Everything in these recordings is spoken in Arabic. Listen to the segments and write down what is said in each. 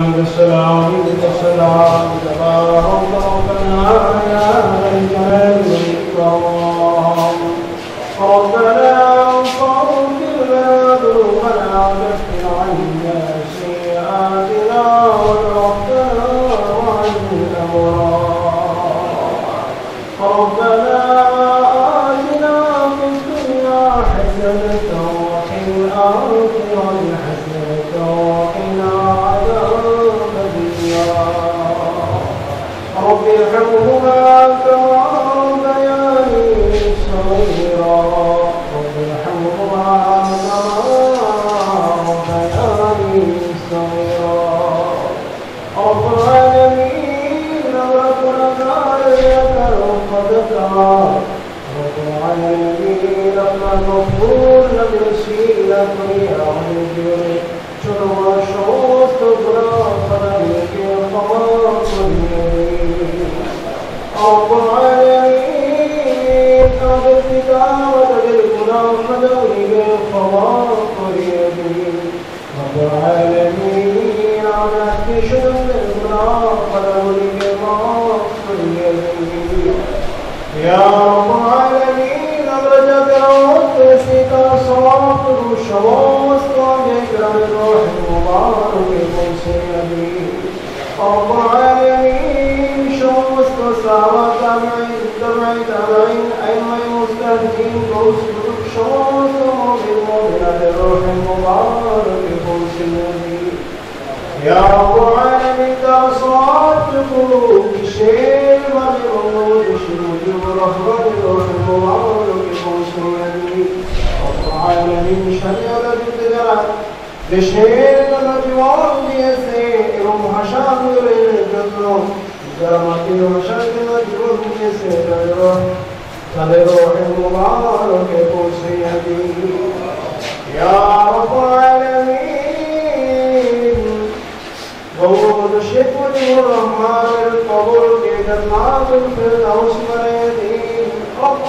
السلام السلام تبارك ربنا ربنا فاغفر رب ارحمهما كما ربياني صغيرا رب ارحمهما كما ربياني صغيرا رب العالمين ربنا ذلك وقدك رب العالمين إحنا المغفور لم يسيء لك يا يا رب العالمين روت فيك صلاة الشمس وذكر الروح المبارك المسيبي رب العالمين شمس وسارة تبعين تبعين تبعين أيما المستهدين رسل شمس ومؤمن مؤمنة الروح المبارك المسيبي يا رب العالمين تصعد قلوب الشهود والرحمن الرحيم وعمرك المسلمين رب العالمين شريعة التجارة لشيء الجوار يسير محشان للجنة جرمت وشد مجرور يسير فلروح المبارك المسلمين يا رب العالمين وورد الشكر والرحمن القبول في جنات الفردوس مريدين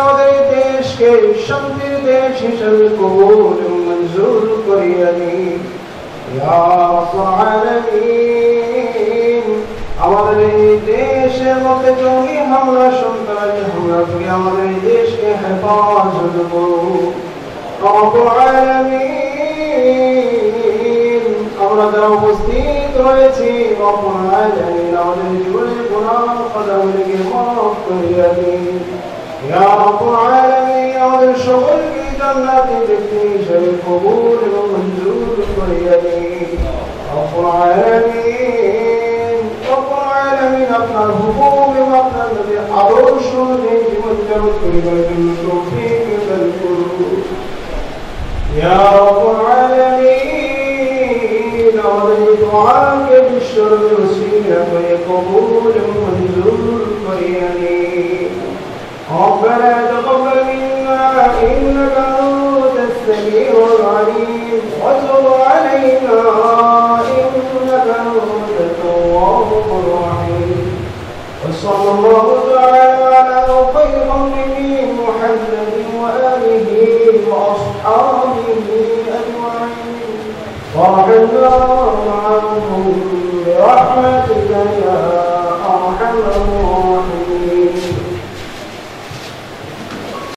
আমাদের দেশকে শান্তির দেশ হিসেবে কবুল মঞ্জুর করিয়া দিন। আমাদের এই দেশের মধ্যে জঙ্গি হামলা সন্ত্রাসী হামলা করে আমাদের এই দেশকে হেফাজত আমরা যারা উপস্থিত হয়েছি অপরায় জানি আমাদের জীবনে গুণা কথা বলে মাফ করিয়া দিন। يا رب العالمين ارشغل في جنتك في شيء قبول ومنزول اليمين رب العالمين رب العالمين أقنع الهبوب وأقنع الحروش والجيش والتوكل والتوفيق والقلوب يا رب العالمين ربنا تقبل منا إنك أنت السميع العليم. وتب علينا